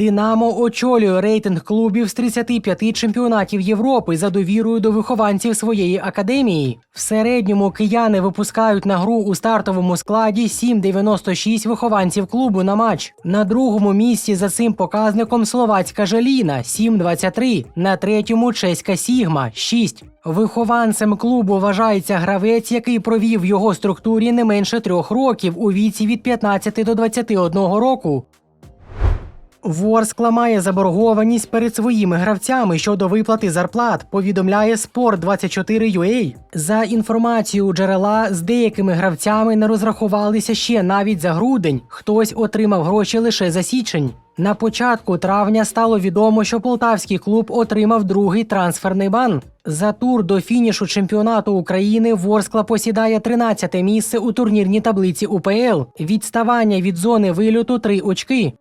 Динамо очолює рейтинг клубів з 35 чемпіонатів Європи за довірою до вихованців своєї академії. В середньому кияни випускають на гру у стартовому складі 7,96 вихованців клубу на матч. На другому місці за цим показником словацька Желіна 7,23, на третьому чеська Сігма 6. Вихованцем клубу вважається гравець, який провів в його структурі не менше трьох років у віці від 15 до 21 року. Ворскла має заборгованість перед своїми гравцями щодо виплати зарплат, повідомляє Sport24UA. За інформацією джерела, з деякими гравцями не розрахувалися ще навіть за грудень. Хтось отримав гроші лише за січень. На початку травня стало відомо, що полтавський клуб отримав другий трансферний бан. За тур до фінішу чемпіонату України Ворскла посідає 13 місце у турнірній таблиці УПЛ. Відставання від зони вильоту 3 очки.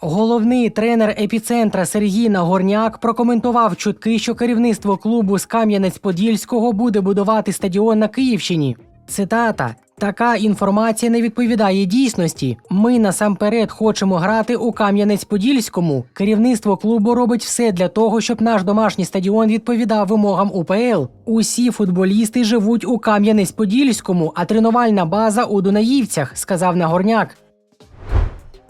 Головний тренер епіцентра Сергій Нагорняк прокоментував чутки, що керівництво клубу з Кам'янець-Подільського буде будувати стадіон на Київщині. Цитата. Така інформація не відповідає дійсності. Ми насамперед хочемо грати у Кам'янець-Подільському. Керівництво клубу робить все для того, щоб наш домашній стадіон відповідав вимогам УПЛ. Усі футболісти живуть у Кам'янець-Подільському, а тренувальна база у Дунаївцях, сказав Нагорняк.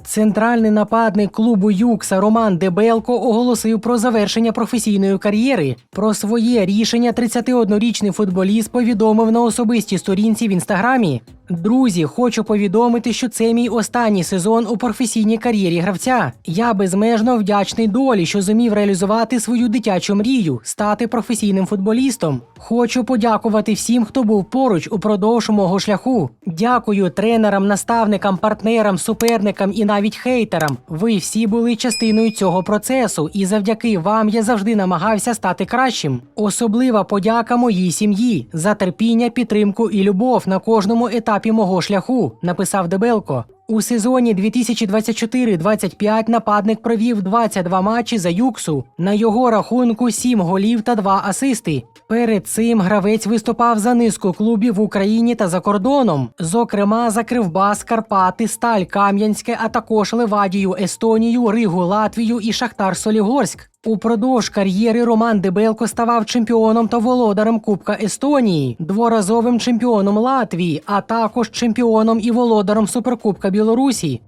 Центральний нападник клубу Юкса Роман Дебелко оголосив про завершення професійної кар'єри. Про своє рішення 31-річний футболіст повідомив на особистій сторінці в інстаграмі. Друзі, хочу повідомити, що це мій останній сезон у професійній кар'єрі гравця. Я безмежно вдячний долі, що зумів реалізувати свою дитячу мрію, стати професійним футболістом. Хочу подякувати всім, хто був поруч упродовж мого шляху. Дякую тренерам, наставникам, партнерам, суперникам і навіть хейтерам. Ви всі були частиною цього процесу, і завдяки вам я завжди намагався стати кращим. Особлива подяка моїй сім'ї за терпіння, підтримку і любов на кожному етапі мого шляху, написав Дебелко. У сезоні 2024-25 нападник провів 22 матчі за Юксу. На його рахунку 7 голів та 2 асисти. Перед цим гравець виступав за низку клубів в Україні та за кордоном, зокрема за Кривбас, Карпати, Сталь Кам'янське, а також Левадію, Естонію, Ригу, Латвію і Шахтар Солігорськ. Упродовж кар'єри Роман Дебелко ставав чемпіоном та володарем Кубка Естонії, дворазовим чемпіоном Латвії, а також чемпіоном і володарем Суперкубка Білорусі.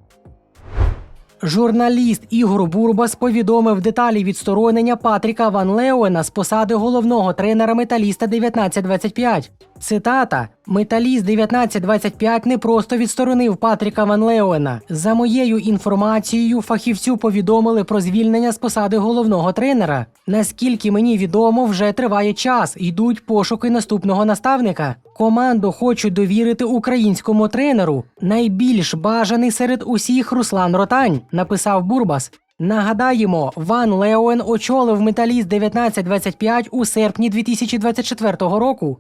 Журналіст Ігор Бурбас повідомив деталі відсторонення Патріка Ван Леуена з посади головного тренера металіста 1925. Цитата: Металіст 1925 не просто відсторонив Патріка Ван Леуена. За моєю інформацією, фахівцю повідомили про звільнення з посади головного тренера. Наскільки мені відомо, вже триває час. Йдуть пошуки наступного наставника. Команду хочуть довірити українському тренеру. Найбільш бажаний серед усіх Руслан Ротань, написав Бурбас. Нагадаємо, Ван Леоен очолив металіст 1925 у серпні 2024 року.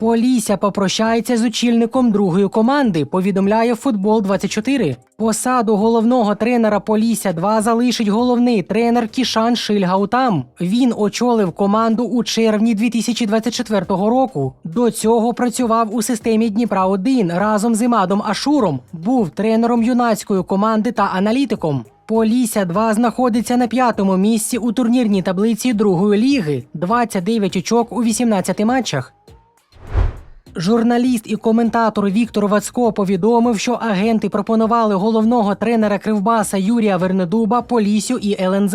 Полісся попрощається з очільником другої команди, повідомляє Футбол 24 Посаду головного тренера Полісся 2 залишить головний тренер Кішан Шильгаутам. Він очолив команду у червні 2024 року. До цього працював у системі Дніпра 1 разом з Імадом Ашуром. Був тренером юнацької команди та аналітиком. Полісся 2 знаходиться на п'ятому місці у турнірній таблиці другої ліги 29 очок у 18 матчах. Журналіст і коментатор Віктор Вацько повідомив, що агенти пропонували головного тренера Кривбаса Юрія Вернедуба Полісю і ЛНЗ.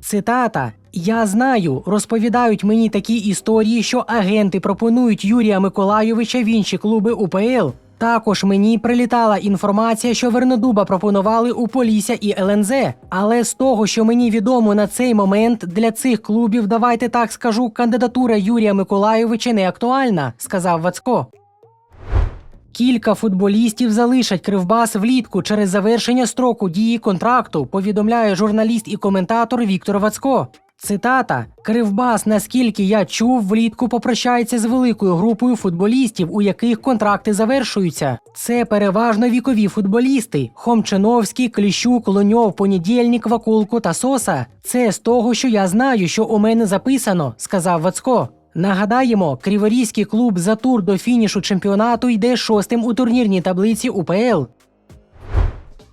Цитата: Я знаю, розповідають мені такі історії, що агенти пропонують Юрія Миколайовича в інші клуби УПЛ. Також мені прилітала інформація, що Вернедуба пропонували у Полісся і ЛНЗ. Але з того, що мені відомо на цей момент, для цих клубів, давайте так скажу, кандидатура Юрія Миколайовича не актуальна, сказав Вацько. Кілька футболістів залишать Кривбас влітку через завершення строку дії контракту, повідомляє журналіст і коментатор Віктор Вацько. Цитата: Кривбас, наскільки я чув, влітку попрощається з великою групою футболістів, у яких контракти завершуються. Це переважно вікові футболісти: Хомчиновський, Кліщук, Лоньов, Понедільник, Вакулко та Соса. Це з того, що я знаю, що у мене записано, сказав Вацько. Нагадаємо, криворізький клуб за тур до фінішу чемпіонату йде шостим у турнірній таблиці УПЛ.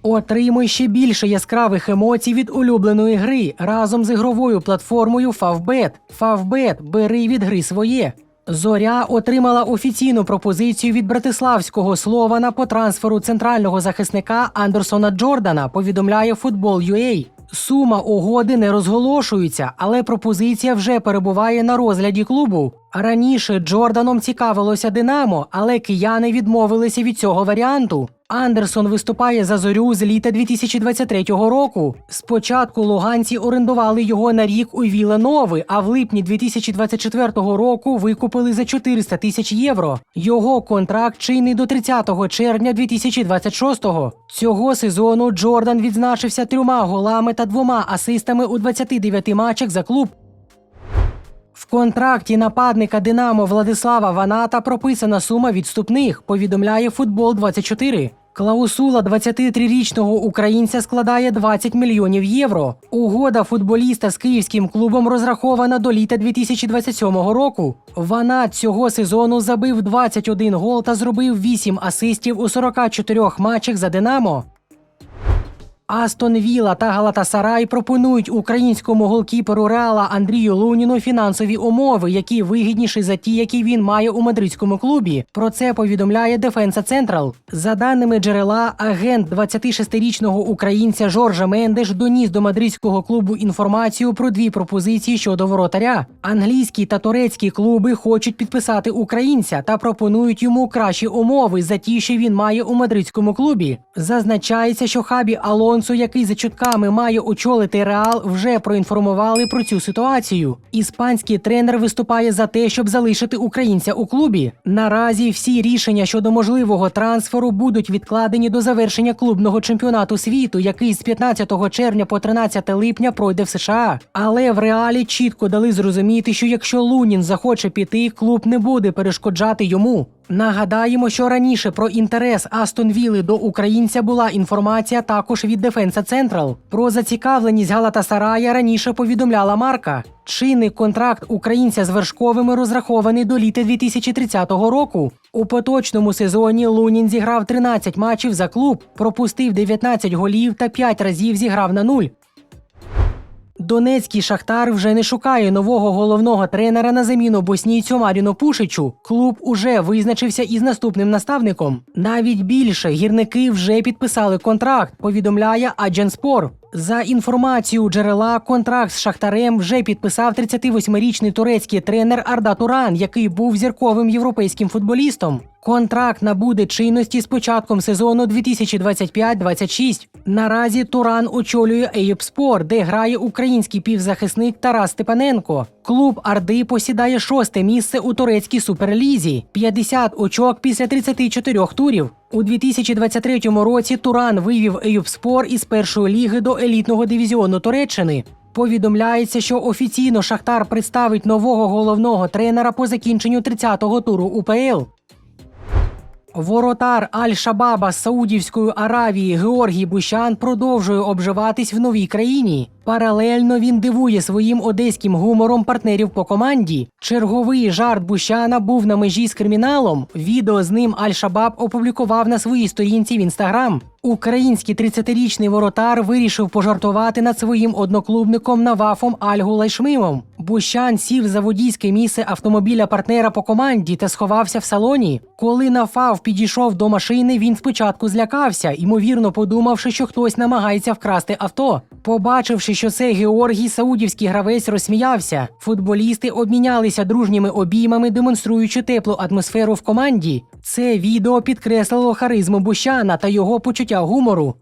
Отримуй ще більше яскравих емоцій від улюбленої гри разом з ігровою платформою Favbet. Favbet – бери від гри своє. Зоря отримала офіційну пропозицію від братиславського Слована по трансферу центрального захисника Андерсона Джордана. Повідомляє Football.ua. Сума угоди не розголошується, але пропозиція вже перебуває на розгляді клубу. Раніше Джорданом цікавилося Динамо, але кияни відмовилися від цього варіанту. Андерсон виступає за зорю з літа 2023 року. Спочатку луганці орендували його на рік у Віле Нови, а в липні 2024 року викупили за 400 тисяч євро. Його контракт чинний до 30 червня 2026-го. Цього сезону Джордан відзначився трьома голами та двома асистами у 29 матчах за клуб. В контракті нападника Динамо Владислава Ваната прописана сума відступних, повідомляє Футбол 24 Клаусула 23-річного українця складає 20 мільйонів євро. Угода футболіста з київським клубом розрахована до літа 2027 року. Ванат цього сезону забив 21 гол та зробив 8 асистів у 44 матчах за Динамо. Астон Віла та Галатасарай пропонують українському голкіперу Реала Андрію Луніну фінансові умови, які вигідніші за ті, які він має у мадридському клубі. Про це повідомляє Дефенса Централ. За даними джерела, агент 26-річного українця Жоржа Мендеш доніс до мадридського клубу інформацію про дві пропозиції щодо воротаря. Англійські та турецькі клуби хочуть підписати українця та пропонують йому кращі умови за ті, що він має у мадридському клубі. Зазначається, що хабі Алонсо, який за чутками має очолити Реал, вже проінформували про цю ситуацію. Іспанський тренер виступає за те, щоб залишити українця у клубі. Наразі всі рішення щодо можливого трансферу будуть відкладені до завершення клубного чемпіонату світу, який з 15 червня по 13 липня пройде в США. Але в реалі чітко дали зрозуміти, що якщо Лунін захоче піти, клуб не буде перешкоджати йому. Нагадаємо, що раніше про інтерес Астон Вілли до українця була інформація також від Дефенса Централ. Про зацікавленість Галатасарая раніше повідомляла Марка. Чинний контракт українця з вершковими розрахований до літа 2030 року. У поточному сезоні Лунін зіграв 13 матчів за клуб, пропустив 19 голів та 5 разів зіграв на нуль. Донецький Шахтар вже не шукає нового головного тренера на заміну боснійцю Маріну Пушичу. Клуб уже визначився із наступним наставником. Навіть більше гірники вже підписали контракт, повідомляє Аджанспор. За інформацією джерела, контракт з Шахтарем вже підписав 38-річний турецький тренер Арда Туран, який був зірковим європейським футболістом. Контракт набуде чинності з початком сезону 2025-26. Наразі Туран очолює Ейпспор, де грає український півзахисник Тарас Степаненко. Клуб Арди посідає шосте місце у турецькій суперлізі 50 очок після 34 турів. У 2023 році Туран вивів Ейюпспор із першої ліги до елітного дивізіону Туреччини. Повідомляється, що офіційно Шахтар представить нового головного тренера по закінченню 30-го туру УПЛ. Воротар Аль-Шабаба з Саудівської Аравії Георгій Бущан продовжує обживатись в новій країні. Паралельно він дивує своїм одеським гумором партнерів по команді. Черговий жарт Бущана був на межі з криміналом. Відео з ним Аль-Шабаб опублікував на своїй сторінці в інстаграм. Український 30-річний воротар вирішив пожартувати над своїм одноклубником Навафом Альгулайшмимом. Бущан сів за водійське місце автомобіля партнера по команді та сховався в салоні. Коли Нафав підійшов до машини, він спочатку злякався, ймовірно подумавши, що хтось намагається вкрасти авто. Побачивши, що це Георгій, саудівський гравець розсміявся. Футболісти обмінялися дружніми обіймами, демонструючи теплу атмосферу в команді. Це відео підкреслило харизму Бущана та його почуття гумору.